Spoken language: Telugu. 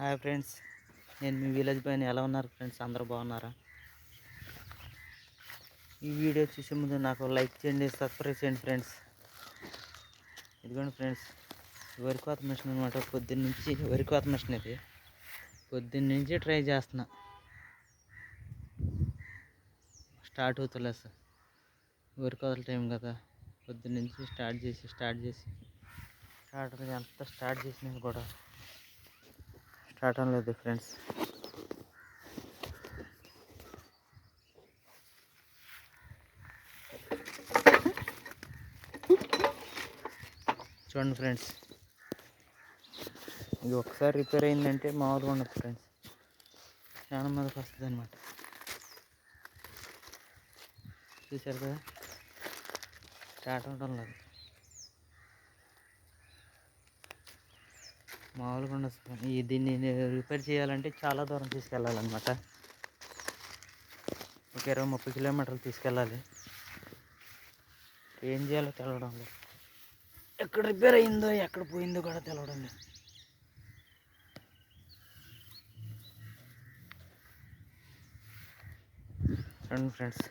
Hi friends. నేను మీ విలేజ్ పైన ఎలా ఉన్నారు ఫ్రెండ్స్? అందరూ బాగున్నారా? ఈ వీడియో చూసే ముందు నాకు లైక్ చేయండి సబ్స్క్రైబ్ చేయండి ఫ్రెండ్స్. ఇదిగోండి ఫ్రెండ్స్ వరి కోత మిషన్ అనమాట పొద్దున్న నుంచి వరి కోత మిషన్ ఇది. పొద్దున్న నుంచి ట్రై చేస్తున్నా. స్టార్ట్ అవుతులే సార్. వరి కోతల టైం కదా. పొద్దున్న నుంచి స్టార్ట్ చేసి స్టార్ట్ చేసి. స్టార్ట్ ఎంత స్టార్ట్ చేసినా కూడా. స్టార్ట్ లేదు ఫ్రెండ్స్. చూడండి ఫ్రెండ్స్. ఇది ఒకసారి రిపేర్ అయిందంటే మామూలుగా ఉండదు ఫ్రెండ్స్. చాలా మందికి వస్తుంది అనమాట చూశారు కదా? స్టార్ట్ అవడం లేదు. మామూలుగా ఉండదు దీన్ని రిపేర్ చేయాలంటే చాలా దూరం తీసుకెళ్ళాలన్నమాట. ఒక ఇరవై ముప్పై కిలోమీటర్లు తీసుకెళ్ళాలి. ఏం చేయాలో తెలవడం లేదు. ఎక్కడ రిపేర్ అయిందో ఎక్కడ పోయిందో కూడా తెలవడం లేదు. రండి ఫ్రెండ్స్.